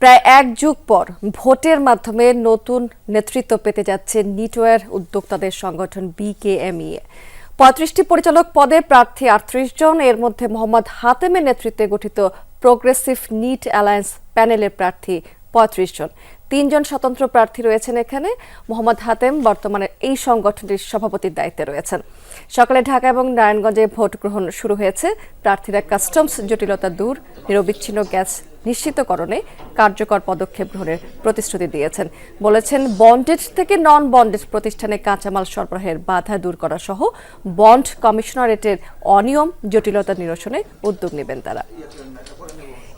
প্রায় এক যুগ পর ভোটের মাধ্যমে নতুন নেতৃত্ব পেতে যাচ্ছে নিটওয়ার উদ্যোক্তাদের সংগঠন বিকেএমইএ পঁয়ত্রিশটি পরিচালক পদে প্রার্থী আটত্রিশ জন, এর মধ্যে মোহাম্মদ হাতেমের নেতৃত্বে গঠিত প্রোগ্রেসিভ নিট অ্যালায়েন্স প্যানেলের প্রার্থী পঁয়ত্রিশ জন। তিনজন স্বতন্ত্র প্রার্থী রয়েছেন এখানে। মোহাম্মদ হাতেম বর্তমানে এই সংগঠনটির সভাপতির দায়িত্বে রয়েছেন। সকালে ঢাকা এবং নারায়ণগঞ্জে ভোট গ্রহণ শুরু হয়েছে। প্রার্থীরা কাস্টমস জটিলতা দূর, নিরবিচ্ছিন্ন গ্যাস নিশ্চিতকরণে কার্যকর পদক্ষেপ গ্রহণের প্রতিশ্রুতি দিয়েছেন। বলেছেন বন্ডেড থেকে নন বন্ডেড প্রতিষ্ঠানে কাঁচামাল সরবরাহের বাধা দূর করা সহ বন্ড কমিশনারেটের অনিয়ম, জটিলতা নিরসনে উদ্যোগ নেবেন তারা।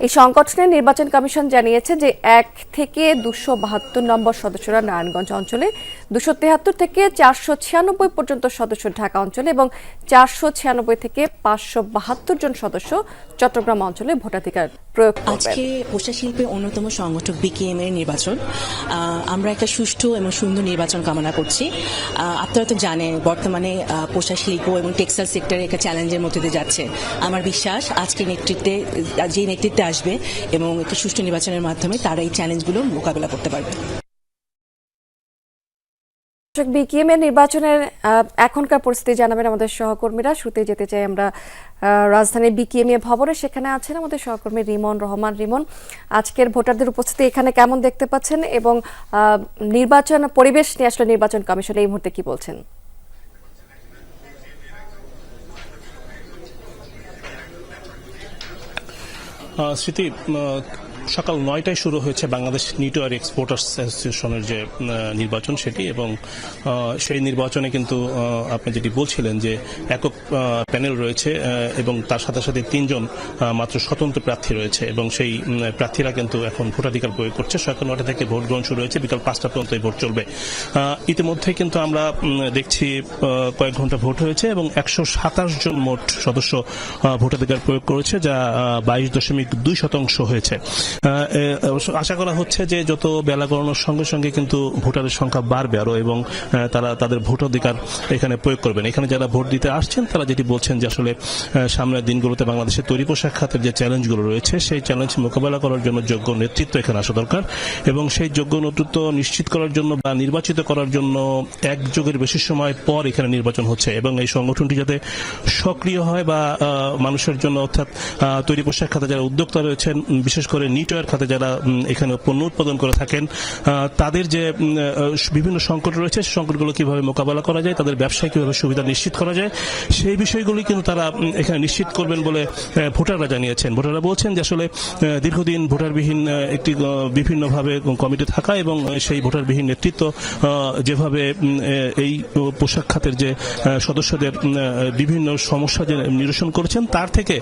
এই সংগঠনের নির্বাচন কমিশন জানিয়েছে যে এক থেকে দুশো বাহাত্তর নম্বর সদস্যরা নারায়ণগঞ্জ অঞ্চলে, দুশো তেহাত্তর থেকে চারশো ছিয়ানব্বই পর্যন্ত সদস্য ঢাকা অঞ্চলে এবং চারশো ছিয়ানব্বই থেকে পাঁচশো বাহাত্তর জন সদস্য চট্টগ্রাম অঞ্চলে ভোটাধিকার প্রয়োগ আজকে পোশাক শিল্পের অন্যতম সংগঠক বিকেএম এর নির্বাচন। আমরা একটা সুষ্ঠু এবং সুন্দর নির্বাচন কামনা করছি। আপনারা তো জানেন, বর্তমানে পোশাক শিল্প এবং টেক্সটাইল সেক্টরে একটা চ্যালেঞ্জের মধ্যে দিয়ে যাচ্ছে। আমার বিশ্বাস, আজকে নেতৃত্বে যে নেতৃত্বে আসবে এবং একটি সুষ্ঠু নির্বাচনের মাধ্যমে তারা এই চ্যালেঞ্জগুলো মোকাবেলা করতে পারবে। বিকিএম এর নির্বাচনের এখনকার পরিস্থিতি জানাবেন আমাদের সহকর্মীরা। শুরুতে যেতে চাই আমরা রাজধানীর বিকিএম এ ভবনে। সেখানে আছেন আমাদের সহকর্মী রিমন রহমান। রিমন, আজকের ভোটারদের উপস্থিতি এখানে কেমন দেখতে পাচ্ছেন এবং নির্বাচন পরিবেশ নিয়ে আসলে নির্বাচন কমিশন এই মুহূর্তে কি বলছেন? світи সকাল নয়টায় শুরু হয়েছে বাংলাদেশ নিউটওয়ার এক্সপোর্টার্স অ্যাসোসিয়েশনের যে নির্বাচন সেটি এবং সেই নির্বাচনে কিন্তু আপনি যেটি বলছিলেন যে একক প্যানেল রয়েছে এবং তার সাথে সাথে তিনজন মাত্র স্বতন্ত্র প্রার্থী রয়েছে এবং সেই প্রার্থীরা কিন্তু এখন ভোটাধিকার প্রয়োগ করছে। সকাল নয়টা থেকে ভোট গ্রহণ শুরু হয়েছে, বিকাল পাঁচটা পর্যন্ত ভোট চলবে। ইতিমধ্যে কিন্তু আমরা দেখছি কয়েক ঘণ্টা ভোট হয়েছে এবং একশো সাতাশ জন মোট সদস্য ভোটাধিকার প্রয়োগ করেছে, যা বাইশ দশমিক দুই শতাংশ হয়েছে। আশা করা হচ্ছে যে যত বেলা গড়ানোর সঙ্গে সঙ্গে কিন্তু ভোটারের সংখ্যা বাড়বে আরও এবং তারা তাদের ভোটাধিকার এখানে প্রয়োগ করবেন। এখানে যারা ভোট দিতে আসছেন, তারা যেটি বলছেন যে আসলে সামনের দিনগুলোতে বাংলাদেশের তৈরি পোশাক খাতের যে চ্যালেঞ্জগুলো রয়েছে, সেই চ্যালেঞ্জ মোকাবেলা করার জন্য যোগ্য নেতৃত্ব এখানে আসা দরকার এবং সেই যোগ্য নেতৃত্ব নিশ্চিত করার জন্য বা নির্বাচিত করার জন্য এক যুগের বেশি সময় পর এখানে নির্বাচন হচ্ছে এবং এই সংগঠনটি যাতে সক্রিয় হয় বা মানুষের জন্য অর্থাৎ তৈরি পোশাক খাতে যারা উদ্যোক্তা রয়েছেন বিশেষ করে নিটওয়ার খাতে যারা এখানে পণ্য উৎপাদন করে থাকেন তাদের যে বিভিন্ন সংকট রয়েছে সেই সংকটগুলো কীভাবে মোকাবেলা করা যায় তাদের ব্যবসায় কীভাবে সুবিধা নিশ্চিত করা যায় সেই বিষয়গুলি কিন্তু তারা এখানে নিশ্চিত করবেন বলে ভোটাররা জানিয়েছেন। ভোটাররা বলছেন যে আসলে দীর্ঘদিন ভোটারবিহীন একটি বিভিন্নভাবে কমিটি থাকা এবং সেই ভোটারবিহীন নেতৃত্ব যেভাবে এই পোশাক খাতের যে সদস্যদের বিভিন্ন সমস্যা যে নিরসন করেছেন তার থেকে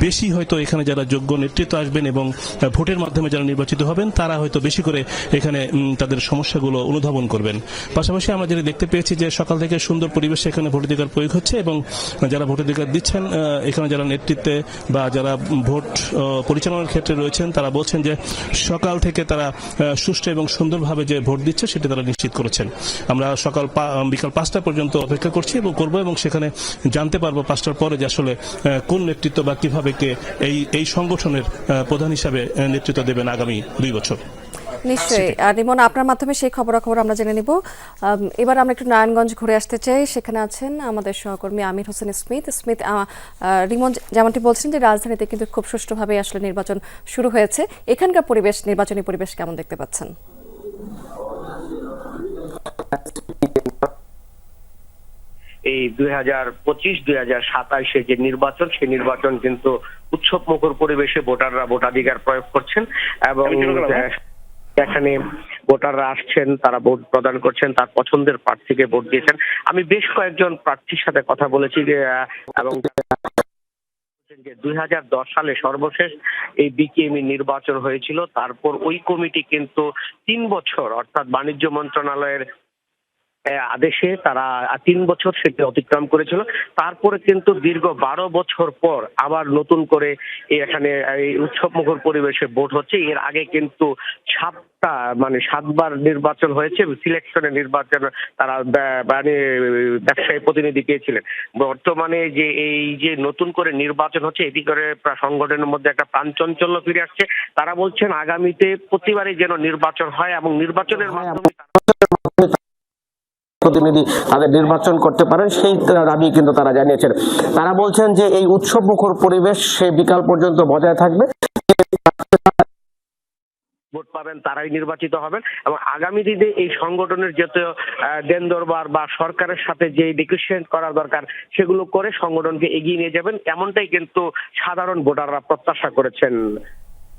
বেশি হয়তো এখানে যারা যোগ্য নেতৃত্ব আসবেন এবং আহ, ভোটের মাধ্যমে যারা নির্বাচিত হবেন, তারা হয়তো বেশি করে এখানে তাদের সমস্যাগুলো অনুধাবন করবেন। পাশাপাশি আমরা যেটা দেখতে পেয়েছি যে সকাল থেকে সুন্দর পরিবেশে এখানে ভোটাধিকার প্রয়োগ হচ্ছে এবং যারা ভোটাধিকার দিচ্ছেন এখানে যারা নেতৃত্বে বা যারা ভোট পরিচালনার ক্ষেত্রে রয়েছেন, তারা বলছেন যে সকাল থেকে তারা সুষ্ঠু এবং সুন্দরভাবে যে ভোট দিচ্ছে, সেটা তারা নিশ্চিত করেছেন। আমরা সকাল বিকাল পাঁচটা পর্যন্ত অপেক্ষা করছি এবং করব এবং সেখানে জানতে পারব পাঁচটার পরে যে আসলে কোন নেতৃত্ব বা কীভাবে কে এই এই সংগঠনের প্রধান হিসাবে নেতৃত্ব দেবেন আগামী দুই বছর। নিশ্চয়ই। রিমন, আপনার মাধ্যমে সেই খবরাখবর আমরা জেনে নিব। এবার আমরা একটু নারায়ণগঞ্জ ঘুরে আসতে চাই। সেখানে আছেন আমাদের সহকর্মী আমির হোসেন স্মিথ। স্মিথ রিমন, যেমনটি বলছেন যে রাজধানীতে কিন্তু খুব সুষ্ঠুভাবে আসলে নির্বাচন শুরু হয়েছে। এখানকার পরিবেশ, নির্বাচনী পরিবেশ কেমন দেখতে পাচ্ছেন? এই দুই হাজার পঁচিশ দুই হাজার সাতাইশে যে নির্বাচন সেই নির্বাচন কিন্তু উৎসব মুখর পরিবেশে ভোটাররা ভোটাধিকার প্রয়োগ করছেন এবং আহ, এখানে ভোটাররা আসছেন তারা ভোট প্রদান করছেন তার পছন্দের প্রার্থীকে ভোট দিয়েছেন। আমি বেশ কয়েকজন প্রার্থীর সাথে কথা বলেছি যে এবং যে দুই হাজার দশ সালে সর্বশেষ এই বিকেএমই নির্বাচন হয়েছিল তারপর ওই কমিটি কিন্তু তিন বছর অর্থাৎ বাণিজ্য মন্ত্রণালয়ের আদেশে তারা তিন বছর সেটি অতিক্রম করেছিল। তারপরে কিন্তু দীর্ঘ বারো বছর পর আবার নতুন করে এখানে এই উৎসব মুখর পরিবেশে ভোট হচ্ছে। এর আগে কিন্তু সাতটা মানে সাতবার নির্বাচন হয়েছে। সিলেকশনে নির্বাচন তারা মানে ব্যবসায়ী প্রতিনিধি পেয়েছিলেন। বর্তমানে যে এই যে নতুন করে নির্বাচন হচ্ছে এটি করে সংগঠনের মধ্যে একটা প্রাণচঞ্চল্য ফিরে আসছে। তারা বলছেন আগামীতে প্রতিবারই যেন নির্বাচন হয় এবং নির্বাচনের মাধ্যমে প্রতিনিধি তাদের নির্বাচন করতে পারেন সেই দাবি কিন্তু তারা জানিয়েছেন। তারা বলছেন যে এই উৎসব মুখর পরিবেশ সে বিকাল পর্যন্ত বজায় থাকবে। ভোট পাবেন তারাই নির্বাচিত হবেন এবং আগামী দিনে এই সংগঠনের যত আহ, দেন দরবার বা সরকারের সাথে যে নেগোসিয়েট করা দরকার সেগুলো করে সংগঠনকে এগিয়ে নিয়ে যাবেন। এমনটাই কিন্তু সাধারণ ভোটাররা প্রত্যাশা করেছেন।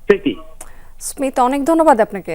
স্মৃতি। স্মিত অনেক ধন্যবাদ আপনাকে।